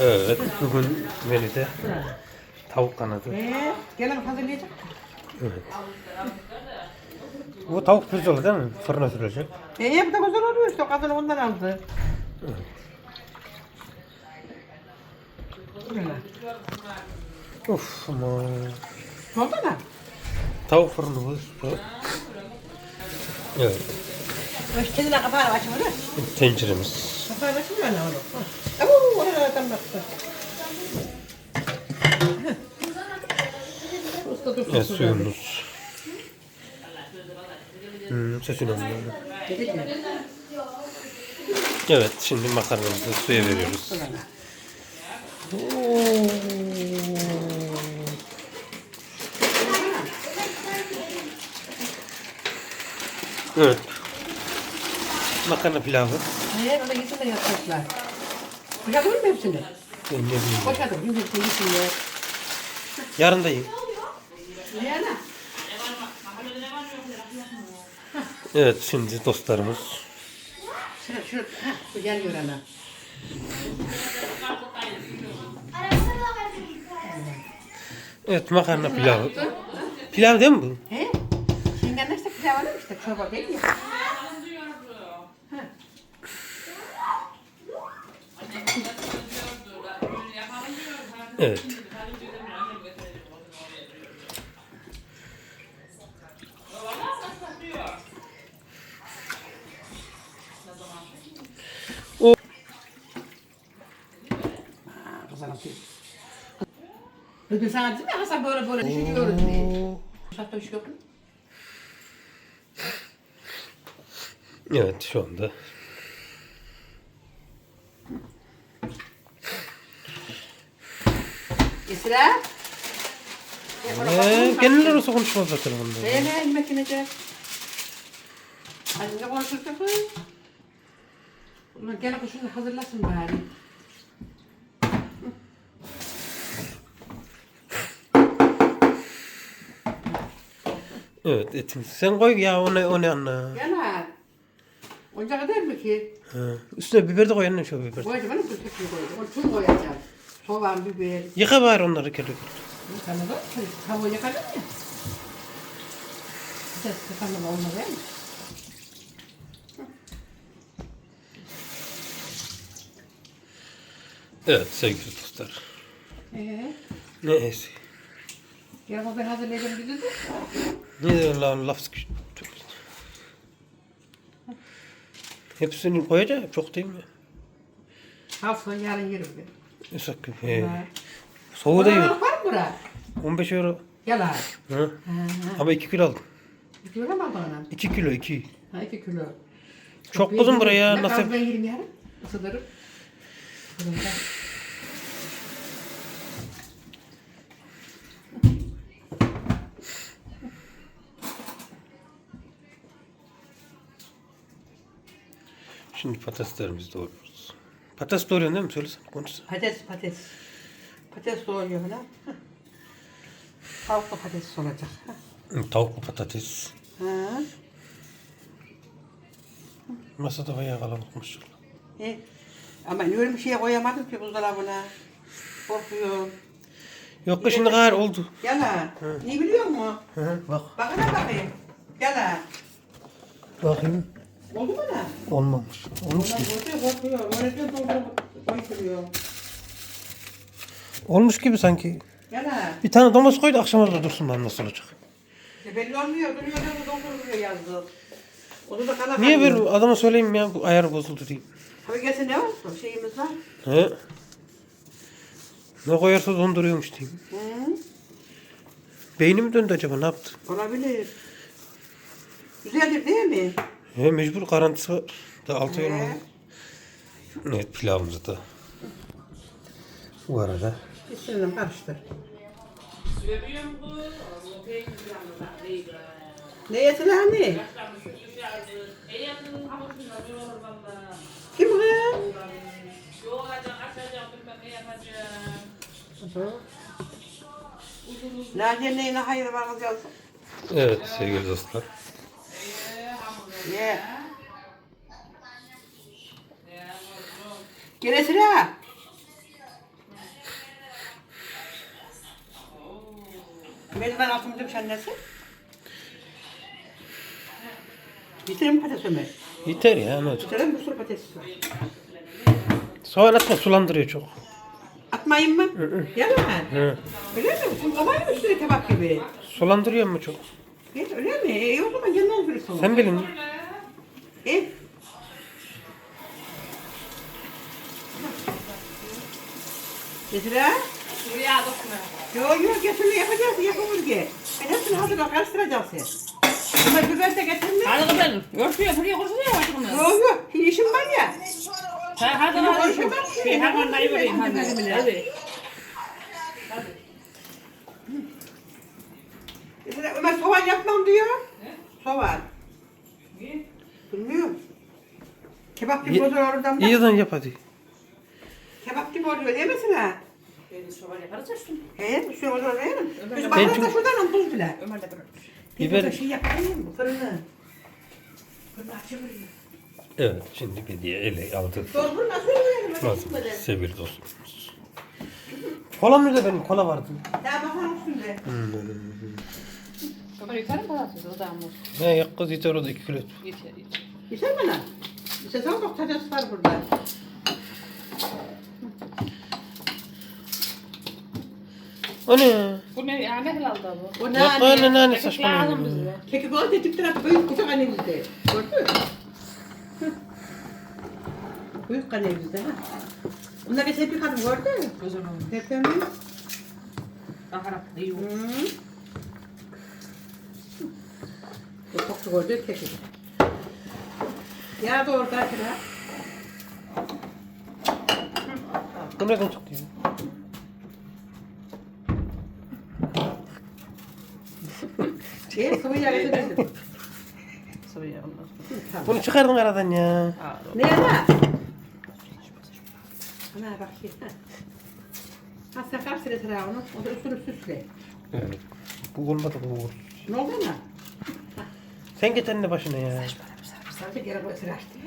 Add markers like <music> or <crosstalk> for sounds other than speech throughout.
Evet, bugün menüde tavuk kanadı. Ee, gelen hazırlayacak. Evet. Bu tavuk pirzola değil mi? Fırına sürülecek. Ee, hep de güzel oluyor işte. Kadın ondan aldı. Böyle. Of aman. Ne oldu lan? Tavuk fırınımız bu. Evet, kendine kapağı açmadı. tenceremiz. Kapağı açmıyor ne oğlum? Adam baktı. Usta dursun. Evet, suyumuz. Hmm, sesini anlıyorum. Dedik mi? Evet, şimdi makarnamızı suya veriyoruz. Evet. Makarna pilavı. Ee, ona gitsin de yapacaklar. Boşadın mı hepsini? Ben ne bileyim. Boşadım. Şimdi hepsini gitsinler. Yarın da yiyin. Ne ana? Evet, şimdi dostlarımız. Şurada, şurada. Ha, bu geliyor ana. Evet, makarna pilavı. Pilav değil mi bu? He? Şimdi işte pilav alır işte çorba değil mi? Evet. Tüy. Bugün sana dedim ya Hasan böyle böyle düşünüyoruz diye. Şartta bir şey yok mu? Evet, şu anda. Ee, kendileri olsa konuşmazlar telefonda. Ne ne yemek yiyecek? Hadi ne konuşursak kız? Ulan gel kuşunu hazırlasın bari. Evet, etimiz. Sen koy ya, o ne, o ne anla. Gel ha. Oyuncak eder mi ki? Ha. Üstüne biber de koy anne şu biber. Koyacağım hanım dur tekrar koyacağım. Onu tüm koyacağım. Soğan, biber. Yıka bari onları kere kere. Yıkanır o. Tavuğu yıkanır mı? Güzel yıkanır olmaz değil mi? Evet sevgili dostlar. Ee, Neyse. gel ben hazırlayacağım dedi de. Ne diyor lan laf sıkış. Hepsini koyacak çok değil mi? Hafta yarın yerim ben. Esak He. Soğuğu da Oralar bura? 15 euro. Gel ha. Hı? Ha, ha. Ama 2 kilo aldım. Bir kilo mu aldın anam? 2 kilo 2. Ha iki kilo. Çok yerim. buraya Ne nasıl? kaldı ben yerim yarın. Isıtırım. Şimdi patateslerimizi doğruyoruz. Patates doğruyorsun değil mi? Söylesene konuşsana. Patates patates. Patates doğruyor. Hah. Tavuklu patates olacak. Tavuklu patates. Ha. Masada bayağı kalabalık maşallah. E, ama öyle bir şeye koyamadım ki buzdolabına. Korkuyorum. Yok ki şimdi gayrı oldu. Gel ha. İyi biliyor musun? Hı hı, bak. Bakana bakayım. Gel ha. Bakayım. Oldu mu lan? Olmamış. Olmuş mu? Korkuyor. Öğretmen doldurup koyduruyor. Olmuş gibi sanki. Ha. Bir tane domates koy da akşama da dursun bana nasıl olacak. E belli olmuyor. Duruyor da dolduruyor yazdı. Onu da kana Niye böyle adama söyleyeyim ya bu ayar bozuldu diyeyim. Tabii gelse ne olsun? Şeyimiz var. He? Ne koyarsa donduruyormuş diyeyim. Hı. Beynim döndü acaba ne yaptı? Olabilir. Güzeldir değil mi? He mecbur garantisi var. Da altı He. Evet pilavımızı da. Bu arada. İstedim karıştır. Ne yesin anne? Kim bu? Naciye neyine hayır bakacağız. Evet sevgili dostlar. Ye. Gel Merdiven altımızda bir annesi. Bitirir mi patates Ömer? Yeter ya ne olacak? Bitirelim bir sürü patates var. Soğan atma sulandırıyor çok. Atmayayım mı? Yalan. Hı. Öyle mi? Şimdi kolay mı üstüne tabak gibi? Sulandırıyor mu çok? Evet, öyle mi? E, o zaman kendin olsun. Sen bilin. E? Getir ha. Buraya dokma. Yok yok getir yapacağız yapamız ki. Ben hepsini hazırla karıştıracağız sen. Ama biber de getirme. Hadi kızım. Örtüyor, buraya kursun ya artık onu. Yok yok. Şimdi işim var ya. Ha, hadi hadi. ki. Şey, hemen dayı vereyim. Hadi. Hadi. Hadi. Getir, Ömer soğan yapmam diyor. Soğan. Bilmiyorum. Kebap gibi olur oradan bak. İyiden yap hadi. Kebap gibi oluyor değil misin ha? Böyle şövalye yaparız ya şimdi. He, bir şey olur değil mi? Biz Ben bakarız da çok- şuradan buz bile. Ömer de bırakmış. Biber. Şey yapayım mı? Fırını. Evet şimdi bir diye ele aldı. Doldur nasıl yiyelim? Nasıl sevgili dostumuz. Kola nerede benim? Kola vardı. Daha bakalım üstünde. Ömer yeter mi patates? O da mı? Ne ya kız yeter o da iki kilo. Yeter, yeter. Yeter mi lan? İşte sana bak patates var burada. O ne? Bu ne? Ya ne helal da bu? O Yok nane. anne Kekik lazım saçmalama. bize. Keki kola tetik tarafı büyük. Gördün mü? Hı. <laughs> Büyük annemizde ha. Bunlar biz hep yıkadım gördün mü? Güzel olmuş. Hep yemeyiz. Baharat. Hı. Bu koktu gördün keki. Ya da orada kira. Bu nereden çıktı? ya? Şey sıvı yağ getirirdim. <laughs> Sıvı yağ olmaz. Tamam. Bunu çıkardın aradan ya. Ne yana? Ana bak şey. ha. Kaç sene sıra onu? O da üstünü süsle. Evet. Bu olmadı bu. Ne oldu ana? Sen git anne başına ya. Sadece geri koy sıra açtı.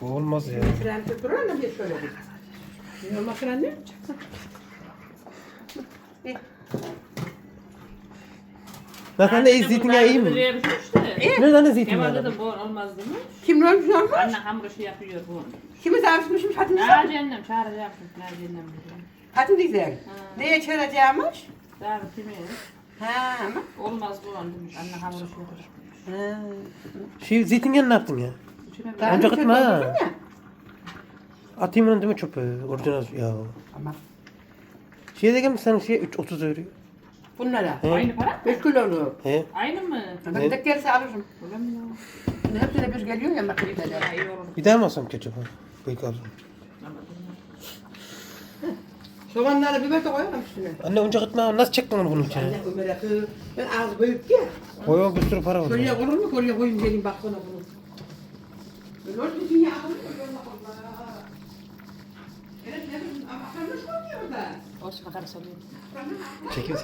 Bu olmaz ya. Sıra açtı. Durur mu bir şöyle bir? Ne olmasın anne? Eh, Nasıl anne zeytinyağı iyi mi? Nerede anne Kemal zeytinyağı? dedim bu olmaz demiş. Kim ne olmuş ne olmuş? Anne hamur işi yapıyor bu. Kimi zavuşmuşmuş Fatih Ya cennem çağıracaksın. Ne cennem. Fatih güzel. Neye çağıracağımış? Çağır kimi? Ha ama. Olmaz bu an demiş. Anne hamur işi yapıyor. Ha. Şey zeytinyağı ne yaptın ya? Önce atma ha. Atayım onu değil mi çöpe? Orijinal ya. Ama Şeye de gelmiş senin şey 3.30 veriyor. Bunlara. He. Aynı para mı? 5 kilolu. He. Aynı mı? Ben tek gelirse alırım. Öyle mi ya? Şimdi hepsine bir geliyor ya makinede. Ha, iyi olur. Bir daha mı alsam ketçap? Büyük alırım. Soğanları biber de koyalım üstüne. Anne önce gitme nasıl çektin onu bunun içine? Anne Ömer'e kız. Ben ağzı büyük ya. Koyuyor bir sürü para var. Kolye olur mu? Kolye koyayım gelin bak bana bunu. Böyle dünya mı? Allah Allah. Evet ne bileyim ama sarmış mı oluyor da? Olsun bakarız alayım. Çekil.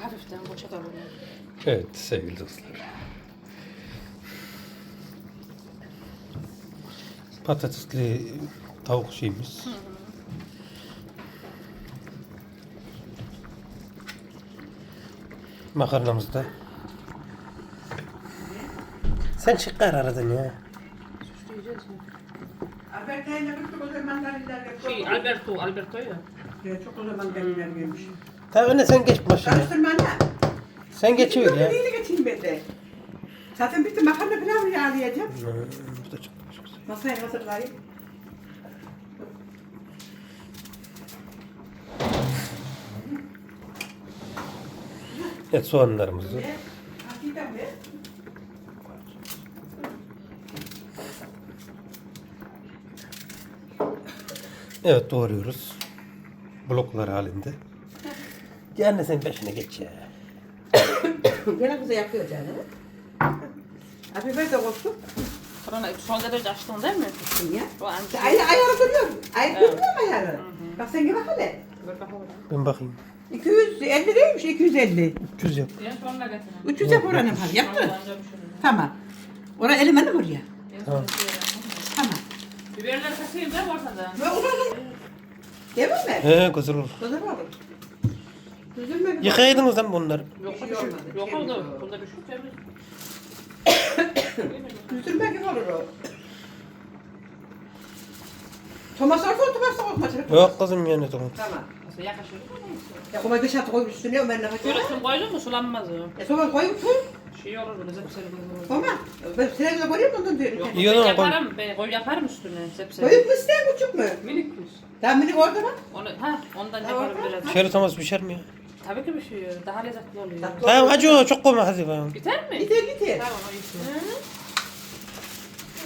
Hafiften boşa da böyle. Evet sevgili dostlar. Patatesli tavuk şeyimiz. Makarnamız da. Sen çıkar aradan ya. Şey, Alberto, Alberto ya. Çok o zaman daliler gelmiş. Tamam anne sen geç başına. Karıştırma anne. Sen geçiver ya. Neyle geçeyim ben de? Zaten bitti makarna falan yağlayacağım. Hmm, Bu da çok. Masaya hazırlayayım. Evet soğanlarımızı. Evet doğruyoruz. Bloklar halinde. Ya anne sen başına geç ya. Gene kıza yapıyor canım. Abi biber de olsun. Sonra son derece açtın değil mi? Ya. İşte Ay, ayarı duruyor. Ay duruyor mu ayarı? Bak sen gel bak hele. Dur bakalım. Ben bakayım. 250 değilmiş 250. 300 yap. En sonuna getirin. 300 yap oranın var. Yaptın. Tamam. Oraya elemeni buraya. En Tamam. Tamam. Biberleri kasayım da ortada. Ve uzun. Değil mi? He güzel olur. Güzel olur. Üzülme. Yıkaydınız lan bunları. Yok şey şey. olmadı, Yok oldu. o. Bunda bir şey temiz. <coughs> Üzülme gibi olur o. Thomas orada Thomas olmaz. Yok kızım yani tamam. Tamam. Yakışır. Ya kuma dışarı koy üstüne Ömer'le kaçıyor. Böyle tüm koydun mu sulanmaz o. E sonra koy tut. Şey olur böyle zepseli olur. Tamam. Ben televizyonda görüyorum ondan diyorum. Yok ben koy. yaparım. Ben koy yaparım üstüne zepseli. Koyup mu ister küçük mü? Minik kuş. Tamam minik orada bak. Onu, ha, ondan Ha, yaparım biraz. Şöyle Thomas pişer mi ya? Tabii ki şey. Daha lezzetli oluyor. Tamam acı çok koyma hadi bakalım. Biter mi? Gider gider. Tamam o iyisin.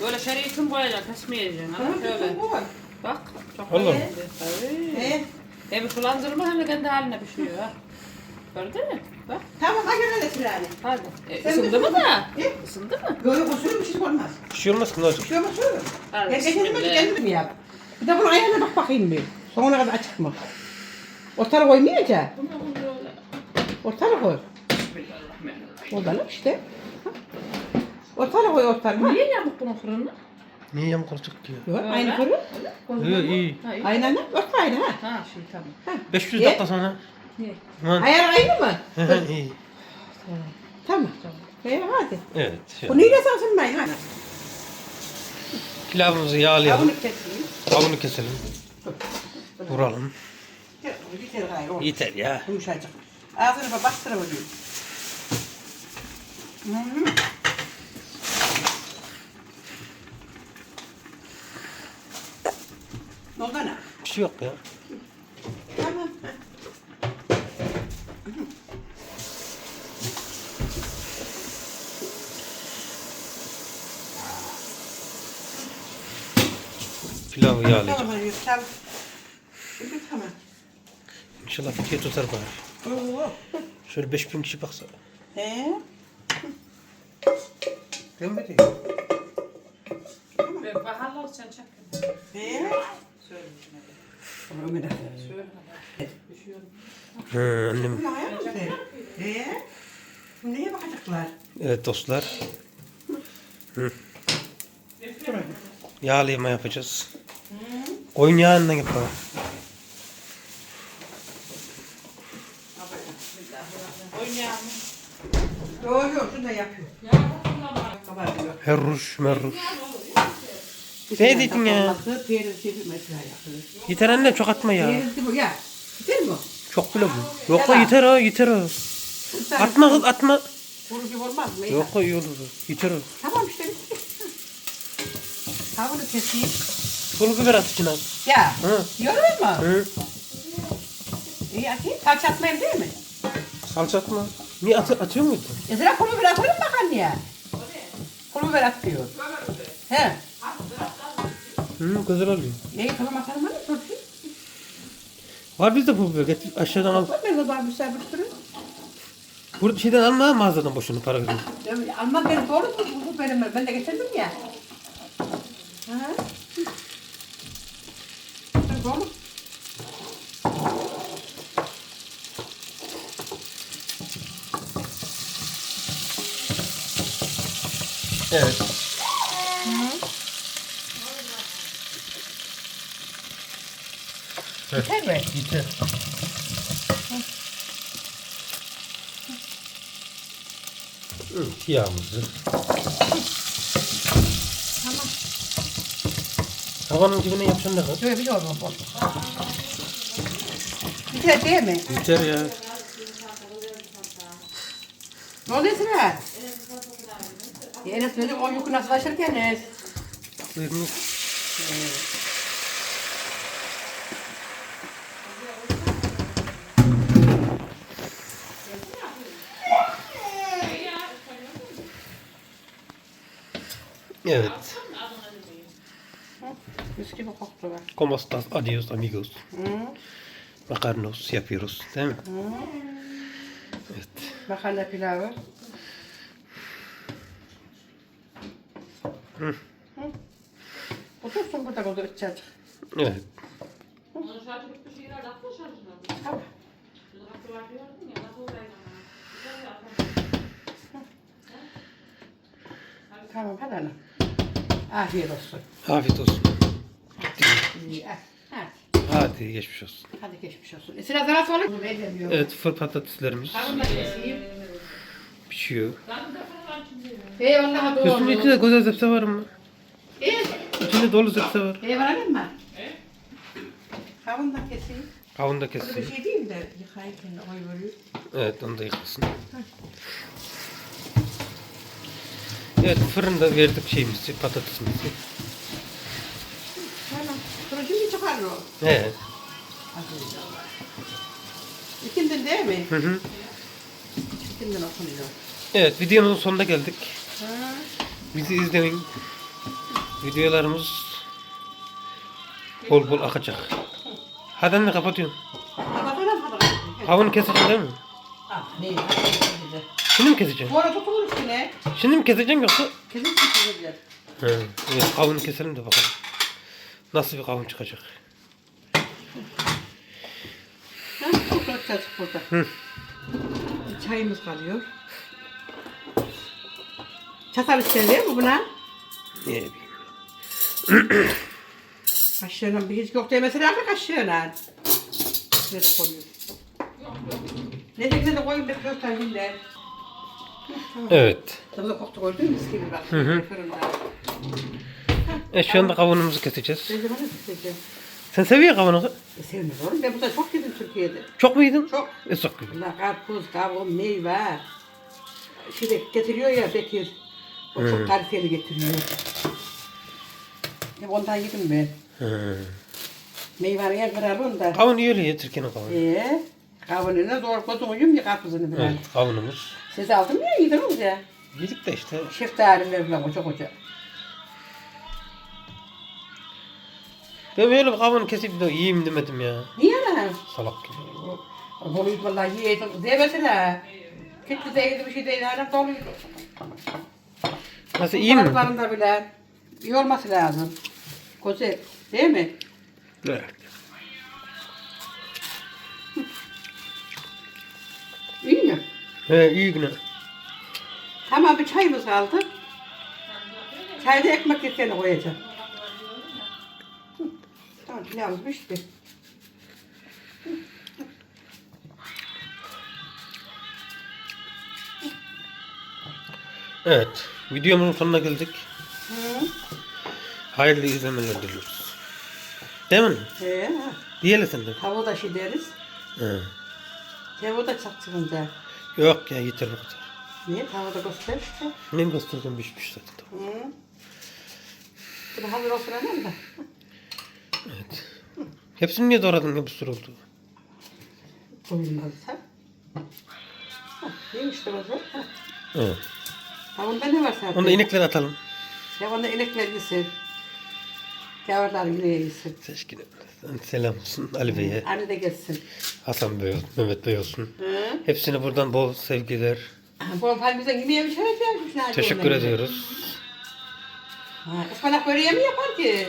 Böyle şeriyi tüm koyacaksın, kesmeyeceksin. Tamam şöyle. Bak, çok Olur. güzel. Tabii. He. Hem sulandırma hem de kendi haline pişiyor ha. Gördün mü? Bak, Tamam hadi öyle silahını. hadi. E, Sen ısındı mı da? He? Isındı mı? Böyle koşuyor bir şey olmaz. Bir şey olmaz ki olacak? Bir şey olmaz. Hadi, gün bismillah. kendim yap. Bir de bunun ayağına bak bakayım bir. Sonuna kadar açık mı? Ortalığı koymayacak. Ortalığı koy. Bismillahirrahmanirrahim. Ortalığı işte. Ha. Ortalığı koy. Niye yamuk bunun fırını? Niye yam kuracak ki ya? Yok, aynı kuru. İyi iyi. Aynen ha. Örtme aynı ha. Ha, şey tamam. ha. 500 Ye. dakika sonra. Niye? Aman. Ayar aynı mı? Hı hı, iyi. Tamam. Tamam. Ee, hadi. Evet. Bu Şöyle. neyle sansın ben ha? Pilavımızı yağlayalım. Bunu keseyim. Kavunu keselim. Vuralım. Yeter gayrı. Yeter ya. Yumuşacık. Ağzını bak bastırabiliyor. Hmm. Ne oldu ana? Bir şey yok ya. Tamam. Pilavı yağlayacağım. tamam. İnşallah fitiye tutar bari. Oo. Şöyle 5000 kişi baksa. He? Gelmedi. Ben baharlar sen çek. He? Söyle. Hı, annem. Mı sen? He? Bu neye bakacaklar? Evet dostlar. Hadi. Yağlayma yapacağız. Koyun yağından yapalım. Yok şunu da yapıyor. Kabarıyor. Herruş merruş. Ne dedin ya? Yeter anne çok atma ya. Çok bile bu. Yok o yeter o yeter o. Atma kız atma. Kuru gibi olmaz mı? Yok o iyi olur. Yeter o. Tamam işte. Tavuğunu keseyim. Pul biber at içine. Ya. Hı. Yiyor mu? Hı. İyi atayım. Salça atmayayım değil mi? Salça atma. Niye at atıyor muydun? Ya sıra kuru biber atalım bak anneye. Kuru biber atıyor. He. Hı güzel oluyor. İyi tamam atalım hadi. Turşu. Var bizde pul biber. Getir aşağıdan al. Ne kadar güzel bir sürü. Burada şeyden alma mağazadan boşuna para verin. Ya, Ama ben doğru mu? Bu benim. Ben de getirdim ya. Ha? Doğru. Evet. Yeter mi? Yeter. Evet, yağımızı. Tamam. Tavanın dibine ne kadar? Şöyle bir olma bu. Yeter değil mi? Yeter ya. Ne oluyor sana? Enes dedim o yükü nasıl taşırken Enes? Buyurun. Mis gibi koktu bak. ¿Cómo estás? Adiós amigos. Hı. Makarnos yapıyoruz değil mi? Evet. Makarna pilavı. Hı. Hı. Otursun burada burada içecek. Evet. Şarjına. Tamam. Hadi ana. Afiyet olsun. Afiyet olsun. İyi, Hadi. Hadi. Hadi geçmiş olsun. Hadi geçmiş olsun. E, sıra zarası olur mu? Ellemiyor. Evet fır patateslerimiz Kavunla keseyim. pişiyor. Eyvallah Üstünde doğru. içinde güzel zepse var mı? Evet. İçinde dolu zepse var. Eyvallah mı? Kavunla keseyim. Kavun da Bu bir kessin. şey değil de yıkayırken de koy veriyor. Evet onu da yıkasın. Evet fırında verdik şeyimizi patatesimizi. Tamam. Turuncu mu çıkar o? He. İkindin değil mi? Hı hı. İkindin okunuyor. Evet videomuzun sonuna geldik. Ha. Bizi izleyin. Videolarımız bol bol akacak. Hadi anne kapatıyorum. Kapatalım hadi. Kavunu keseceksin değil mi? Ah, ne? Şimdi mi keseceksin? Arada tutulur üstüne. Şimdi mi keseceksin yoksa? Kesin tutulur. He. Evet kavunu keselim de bakalım. Nasıl bir kavun çıkacak? Ha, tutulur çocuk burada. Hı. Çayımız kalıyor. Çatal değil mi buna? Ne bileyim. <clears throat> Kaşığıyla bir hiç yok demesi lazım kaşığıyla. Nerede koyuyor? Ne de de koyun bir kök taşıyla. Evet. Tabii koktu gördün mü mis gibi bak. Hı hı. Fırında. E şu anda kavunumuzu keseceğiz. Sen seviyor kavunu. E, sevmiyorum. Ben burada çok yedim Türkiye'de. Çok mu yedin? Çok. E çok güzel. Allah karpuz, kavun, meyve. Şimdi getiriyor ya Bekir. O çok kaliteli getiriyor. Hep ondan yedim ben. Hı. Meyvenin en kralı onda. Kavun iyi öyle ya Türkiye'nin kavunu. Ee, kavununu doğru koydum yum ya karpuzunu biraz. Evet kavunumuz. Siz aldın mı ya yediniz ya? Yedik de işte. Şeftaliler falan koca koca. Ben böyle bir kavun kesip de yiyeyim demedim ya. Niye lan? Salak gibi. Doluydu vallahi yedim. Demesene. Kötü değildi bir şey değil. Hala doluydu. Nasıl iyi mi? Balıklarında bile iyi olması lazım. Güzel. Değil mi? Evet. He iyi güne. Tamam bir çayımız kaldı. Çayda ekmek yeteni koyacağım. Hı. Tamam pilavımız pişti. Evet. Videomuzun sonuna geldik. Hı. Hayırlı izlemeler diliyoruz. Değil mi? Ha. Diyelim sen de. tavuğu da şey deriz. He. Tavuğu da çok çıkınca. Yok ya yeter bu kadar. Niye? Tavuğu da göster işte. Ne göstereceğim pişmiş zaten. Hı. Bunu hazır olsun anam da. Evet. Hepsini niye doğradın ya bu sürü oldu? Koyulmaz ha. Ha, neymiş de ha. Evet. Tavuğunda ne var zaten? Onu da inekleri atalım. Tavuğunda inekler yesin. Yavrular yine yesin. Seçkin. Selam olsun Ali Bey'e, Anne de gelsin. Hasan Bey olsun, Mehmet Bey olsun. Hı? Hepsine buradan bol sevgiler. Bu palmize yemeğe bir şey yapmış. Teşekkür ediyoruz. Ha, ıspanak böreği mi yapar ki?